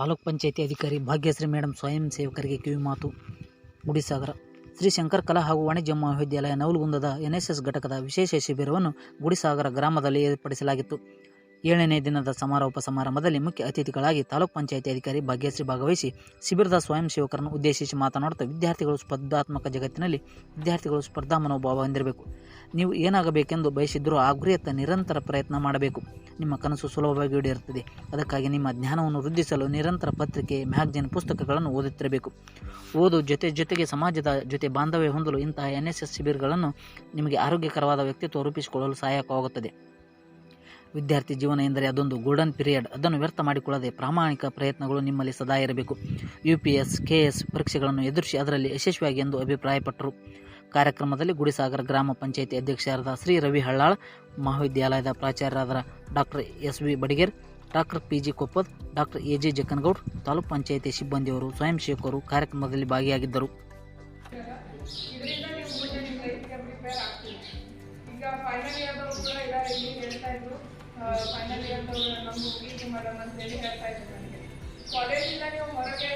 ತಾಲೂಕ್ ಪಂಚಾಯತಿ ಅಧಿಕಾರಿ ಭಾಗ್ಯಶ್ರೀ ಮೇಡಮ್ ಸ್ವಯಂ ಸೇವಕರಿಗೆ ಕಿವಿಮಾತು ಗುಡಿಸಾಗರ. ಶ್ರೀ ಶಂಕರ್ ಕಲಾ ಹಾಗೂ ವಾಣಿಜ್ಯ ಮಹಾವಿದ್ಯಾಲಯ ನವಲಗುಂದದ ಎನ್ಎಸ್ಎಸ್ ಘಟಕದ ವಿಶೇಷ ಶಿಬಿರವನ್ನು ಗುಡಿಸಾಗರ ಗ್ರಾಮದಲ್ಲಿ ಏರ್ಪಡಿಸಲಾಗಿತ್ತು. ಏಳನೇ ದಿನದ ಸಮಾರೋಪ ಸಮಾರಂಭದಲ್ಲಿ ಮುಖ್ಯ ಅತಿಥಿಗಳಾಗಿ ತಾಲೂಕ್ ಪಂಚಾಯತಿ ಅಧಿಕಾರಿ ಭಾಗ್ಯಶ್ರೀ ಭಾಗವಹಿಸಿ ಶಿಬಿರದ ಸ್ವಯಂ ಸೇವಕರನ್ನು ಉದ್ದೇಶಿಸಿ ಮಾತನಾಡುತ್ತಾ ವಿದ್ಯಾರ್ಥಿಗಳು ಸ್ಪರ್ಧಾತ್ಮಕ ಜಗತ್ತಿನಲ್ಲಿ ವಿದ್ಯಾರ್ಥಿಗಳು ಸ್ಪರ್ಧಾ ಮನೋಭಾವ ಹೊಂದಿರಬೇಕು. ನೀವು ಏನಾಗಬೇಕೆಂದು ಬಯಸಿದ್ದರೂ ಆ ಗುರಿಯತ್ತ ನಿರಂತರ ಪ್ರಯತ್ನ ಮಾಡಬೇಕು. ನಿಮ್ಮ ಕನಸು ಸುಲಭವಾಗಿ ಈಡೇರುತ್ತದೆ. ಅದಕ್ಕಾಗಿ ನಿಮ್ಮ ಜ್ಞಾನವನ್ನು ವೃದ್ಧಿಸಲು ನಿರಂತರ ಪತ್ರಿಕೆ, ಮ್ಯಾಗಜಿನ್ ಪುಸ್ತಕಗಳನ್ನು ಓದುತ್ತಿರಬೇಕು. ಓದು ಜೊತೆ ಜೊತೆಗೆ ಸಮಾಜದ ಜೊತೆ ಬಾಂಧವ್ಯ ಹೊಂದಲು ಇಂತಹ ಎನ್ ಎಸ್ ಎಸ್ ಶಿಬಿರಗಳನ್ನು ನಿಮಗೆ ಆರೋಗ್ಯಕರವಾದ ವ್ಯಕ್ತಿತ್ವ ರೂಪಿಸಿಕೊಳ್ಳಲು ಸಹಾಯಕವಾಗುತ್ತದೆ. ವಿದ್ಯಾರ್ಥಿ ಜೀವನ ಎಂದರೆ ಅದೊಂದು ಗೋಲ್ಡನ್ ಪೀರಿಯಡ್ ಅದನ್ನು ವ್ಯರ್ಥ ಮಾಡಿಕೊಳ್ಳದೆ ಪ್ರಾಮಾಣಿಕ ಪ್ರಯತ್ನಗಳು ನಿಮ್ಮಲ್ಲಿ ಸದಾ ಇರಬೇಕು. U P S K S ಪರೀಕ್ಷೆಗಳನ್ನು ಎದುರಿಸಿ ಅದರಲ್ಲಿ ಯಶಸ್ವಿಯಾಗಿ ಎಂದು ಅಭಿಪ್ರಾಯಪಟ್ಟರು. ಕಾರ್ಯಕ್ರಮದಲ್ಲಿ ಗುಡಿಸಾಗರ ಗ್ರಾಮ ಪಂಚಾಯಿತಿ ಅಧ್ಯಕ್ಷರಾದ ಶ್ರೀ ರವಿ ಹಳ್ಳಾಳ್, ಮಹಾವಿದ್ಯಾಲಯದ ಪ್ರಾಚಾರ್ಯರಾದ doctor S V Badiger, doctor P G Koppad, doctor A G Jakkanagoud, taluk panchayat ಸಿಬ್ಬಂದಿಯವರು, ಸ್ವಯಂ ಸೇವಕರು ಕಾರ್ಯಕ್ರಮದಲ್ಲಿ ಭಾಗಿಯಾಗಿದ್ದರು. ಈಗ ಫೈನಲ್ ಇಯರ್ದವರು ಕೂಡ ಫೈನಲ್ ಇಯರ್ದವರು ನಮ್ಮ ಮುಗೀತು ಮೇಡಮ್ ಅಂತೇಳಿ ಹೇಳ್ತಾ ಇದ್ರು ನನಗೆ. ಕಾಲೇಜಿಂದ ನೀವು ಹೊರಗೆ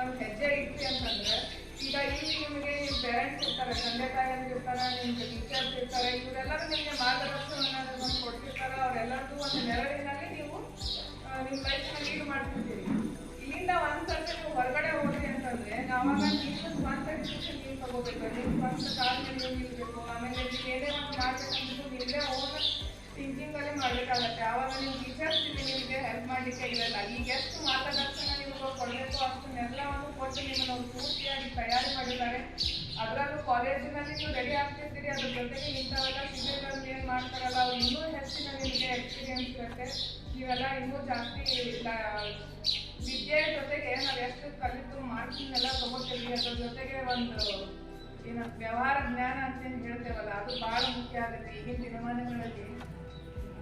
ಒಂದು ಹೆಜ್ಜೆ ಇಟ್ಟಿ ಅಂತಂದ್ರೆ, ಈಗ ಇಲ್ಲಿ ನಿಮಗೆ ಪೇರೆಂಟ್ಸ್ ಇರ್ತಾರೆ, ತಂದೆ ತಾಯಿಯಲ್ಲಿ ಇರ್ತಾರೆ ನಿಮ್ಮ ಟೀಚರ್ಸ್ ಇರ್ತಾರೆ, ಇವರೆಲ್ಲರೂ ನಿಮಗೆ ಮಾರ್ಗದರ್ಶನವನ್ನು ಬಂದು ಕೊಡ್ತಿರ್ತಾರೆ ಅವರೆಲ್ಲರಿಗೂ ಒಂದು ನೆರಳಿನಲ್ಲಿ ನೀವು ನಿಮ್ಮ ಲೈಫ್ನ ಲೀಡ್ ಮಾಡ್ತಿರ್ತೀರಿ ಇಲ್ಲಿಂದ ಒಂದು ಸರ್ತಿ ನೀವು ಹೊರಗಡೆ ಹೋದ್ರಿ ಅಂತಂದ್ರೆ, ನಾವಾಗ ನೀವು ಸ್ವಂತ ಡಿಸಿಷನ್ ನೀವು ತಗೋಬೇಕು. ನೀವು ಸ್ವಂತ ಕಾರ್ ನೀವು ನಿಲ್ಬೇಕು, ಆಮೇಲೆ ನೀವು ಏನೇ ಒಂದು ಮಾಡ್ಬೇಕಂದ್ರೂ ನೀವೇ ಓನ್ ಥಿಂಕಿಂಗ್ ಅಲ್ಲಿ ಮಾಡ್ಬೇಕಾಗತ್ತೆ. ಆವಾಗ ನೀವು ಟೀಚರ್ಸ್ ನಿಮಗೆ ಹೆಲ್ಪ್ ಮಾಡಲಿಕ್ಕೆ ಇರಲ್ಲ. ಈಗ ಎಷ್ಟು ಮಾರ್ಗದರ್ಶನ ನಿಮಗೆ ಕೊಡಬೇಕು ಅಷ್ಟನ್ನೆಲ್ಲವನ್ನು ಕೊಟ್ಟು ನಿಮ್ಮನ್ನು ಪೂರ್ತಿಯಾಗಿ ತಯಾರಿ ಮಾಡಿದ್ದಾರೆ. ಅದರಲ್ಲೂ ಕಾಲೇಜಿನಲ್ಲಿ ನೀವು ರೆಡಿ ಆಗ್ತಿರ್ತೀರಿ ಅದ್ರ ಜೊತೆಗೆ ಇಂಥವೆಲ್ಲ ಶಿಬಿರಗಳಲ್ಲಿ ಏನು ಮಾಡ್ತಾರಲ್ಲ, ಅವ್ರು ಇನ್ನೂ ಹೆಚ್ಚಿನ ನಿಮಗೆ ಎಕ್ಸ್ಪೀರಿಯನ್ಸ್ ಇರುತ್ತೆ. ನೀವೆಲ್ಲ ಇನ್ನೂ ಜಾಸ್ತಿ ವಿದ್ಯೆ ಜೊತೆಗೆ ನಾವು ಎಷ್ಟು ಕಲಿತು ಮಾರ್ಕ್ಸ್ನೆಲ್ಲ ತಗೋತೀವಿ, ಅದ್ರ ಜೊತೆಗೆ ಒಂದು ಏನು, ವ್ಯವಹಾರ ಜ್ಞಾನ ಅಂತ ಏನು ಹೇಳ್ತೇವಲ್ಲ, ಅದು ಬಹಳ ಮುಖ್ಯ ಆಗುತ್ತೆ ಈಗಿನ ದಿನಮಾನಗಳಲ್ಲಿ.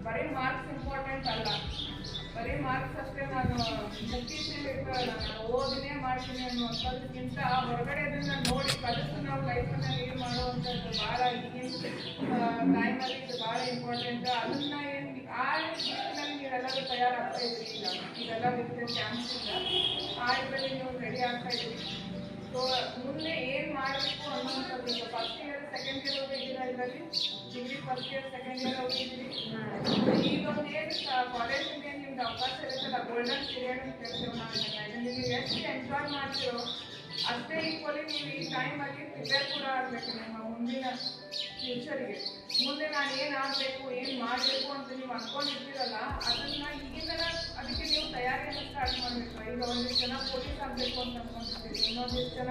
ಬರೀ ಮಾರ್ಕ್ಸ್ ಇಂಪಾರ್ಟೆಂಟ್ ಅಲ್ಲ. ಬರೀ ಮಾರ್ಕ್ಸ್ ಅಷ್ಟೇ ನಾನು ನಾನು ಓದಿನೇ ಮಾಡ್ತೀನಿ ಅನ್ನುವಂಥದ್ದಕ್ಕಿಂತ ಹೊರಗಡೆ ಅದನ್ನ ನೋಡಿ ಕಲಿತು ನಾವು ಲೈಫನ್ನ ಲೀಡ್ ಮಾಡುವಂಥದ್ದು ಭಾಳ ಈಗಿನ ಟೈಮಲ್ಲಿ ಇದು ಭಾಳ ಇಂಪಾರ್ಟೆಂಟ್ ಅದನ್ನ ಏನು, ಆ ರೀತಿಯಲ್ಲಿ ನೀವೆಲ್ಲರೂ ತಯಾರಾಗ್ತಾ ಇದ್ದೀರಿ ಈಗ. ಇದೆಲ್ಲ ಚಾನ್ಸ್ ಇಲ್ಲ ಆ ಇದರಲ್ಲಿ ನೀವು ರೆಡಿ ಆಗ್ತಾ ಇದ್ರಿ ಸೊ ಮುಂದೆ ಏನು ಮಾಡಬೇಕು ಅನ್ನುವಂಥದ್ದು ಈಗ ಫಸ್ಟ್ ಇಯರ್ ಸೆಕೆಂಡ್ ಇಯರ್ ಹೋಗಿದ್ದೀರಾ ಇದರಲ್ಲಿ degree first year second year ಹೋಗಿದ್ದೀರಿ ಈಗ ಒಂದು ಏನು ಕಾಲೇಜಿಂದ ಏನು ನಿಮ್ಗೆ ಅವಕಾಶ ಇರುತ್ತಲ್ಲ ಗೋಲ್ಡನ್ ಪೀರಿಯಡ್ ಅಂತ ಹೇಳ್ತೇವೆ ನಾವು ಇದನ್ನ ಇದನ್ನ ನೀವು ಎಷ್ಟು ಎಂಜಾಯ್ ಮಾಡ್ತೀರೋ ಅಷ್ಟೇ ಈಕ್ವಲಿ ನೀವು ಈ ಟೈಮಲ್ಲಿ ಪ್ರಿಪೇರ್ ಕೂಡ ಆಗಬೇಕು ನಿಮ್ಮ ಮುಂದಿನ ಫ್ಯೂಚರ್ಗೆ ಮುಂದೆ ನಾನು ಏನು ಆಗಬೇಕು, ಏನು ಮಾಡಬೇಕು ಅಂತ ನೀವು ಅಂದ್ಕೊಂಡಿರ್ತೀರಲ್ಲ ಅದನ್ನು ಈಗಿನ ಅದಕ್ಕೆ ನೀವು ತಯಾರಿಯನ್ನು ಸ್ಟಾರ್ಟ್ ಮಾಡಬೇಕು. ಈಗ ಒಂದಿಷ್ಟು ಜನ ಪೊಲೀಸ್ ಆಗಬೇಕು ಅಂತ ಅಂದ್ಕೊಂಡಿರ್ತೀರಿ ಇನ್ನೊಂದಿಷ್ಟು ಜನ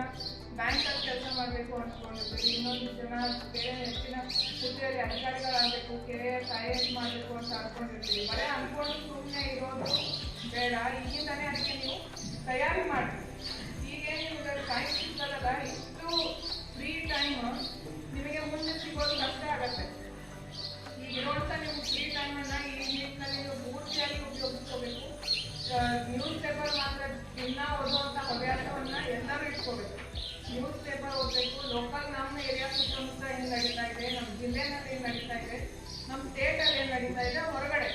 ಬ್ಯಾಂಕಲ್ಲಿ ಕೆಲಸ ಮಾಡಬೇಕು ಅಂದ್ಕೊಂಡಿರ್ತೀರಿ ಇನ್ನೊಂದಿಷ್ಟು ಜನ ಬೇರೆ ಹೆಚ್ಚಿನ ಹುದ್ದೆಯಲ್ಲಿ ಅಧಿಕಾರಿಗಳಾಗಬೇಕು ಕೆ ಎಸ್ ಮಾಡಬೇಕು ಅಂತ ಅಂದ್ಕೊಂಡಿರ್ತೀವಿ ಬರೀ ಅಂದ್ಕೊಂಡು ಸುಮ್ಮನೆ ಇರೋದು ಬೇಡ. ಈಗಿಂದಲೇ ಅದಕ್ಕೆ ನೀವು ತಯಾರಿ ಮಾಡಿ ಎಲ್ಲರೂ ನ್ಯೂಸ್ ಪೇಪರ್ ಓದಬೇಕು ಲೋಕಲ್ ನಮ್ಮ ಏರಿಯಾ ಸುತ್ತಮುತ್ತ ಏನು ನಡೀತಾ ಇದೆ ನಮ್ಮ ಜಿಲ್ಲೆನಲ್ಲಿ ಏನು ನಡೀತಾ ಇದೆ ನಮ್ಮ ಸ್ಟೇಟಲ್ಲಿ ಏನು ನಡೀತಾ ಇದೆ ಹೊರಗಡೆ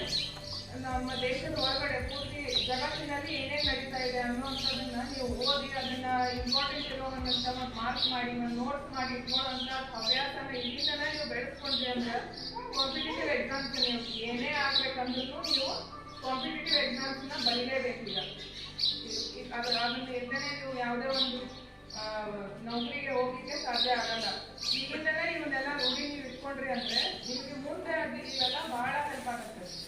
ನಮ್ಮ ದೇಶದ ಹೊರಗಡೆ ಪೂರ್ತಿ ಜಗತ್ತಿನಲ್ಲಿ ಏನೇನು ನಡೀತಾ ಇದೆ ಅನ್ನುವಂಥದ್ದನ್ನ ನೀವು ಓದಿ ಅದನ್ನ ಇಂಪಾರ್ಟೆಂಟ್ ಇರೋವಂಥ ಮತ್ತು ಮಾರ್ಕ್ ಮಾಡಿ ನೋಟ್ಸ್ ಮಾಡಿ ಇಟ್ಕೊಳ್ಳೋಂಥ ಹವ್ಯಾಸನ ಇಲ್ಲಿಂದನೇ ನೀವು ಬೆಳೆಸ್ಕೊಂಡ್ರಿ ಅಂದ್ರೆ ಕಾಂಪಿಟೇಟಿವ್ ಎಕ್ಸಾಮ್ಸ್ ನೀವು ಏನೇ ಆಗ್ಬೇಕಂದ್ರೂ ನೀವು ಕಾಂಪಿಟೇಟಿವ್ ಎಕ್ಸಾಮ್ಸ್ನ ಬರೀಲೇಬೇಕು ಈಗ ಈ- ಅದು ಅದನ್ನ ಇಲ್ಲದೇ ನೀವು ಯಾವುದೇ ಒಂದು ನೌಕರಿಗೆ ಹೋಗ್ಲಿಕ್ಕೆ ಸಾಧ್ಯ ಆಗಲ್ಲ. ಈಗಿಂದಲೇ ಇವನ್ನೆಲ್ಲ ರೂಢಿ ನೀವು ಇಟ್ಕೊಂಡ್ರಿ ಅಂದ್ರೆ ನಿಮಗೆ ಮುಂದೆ ಇವೆಲ್ಲ ಬಹಳ ಹೆಲ್ಪ್ ಆಗುತ್ತೆ.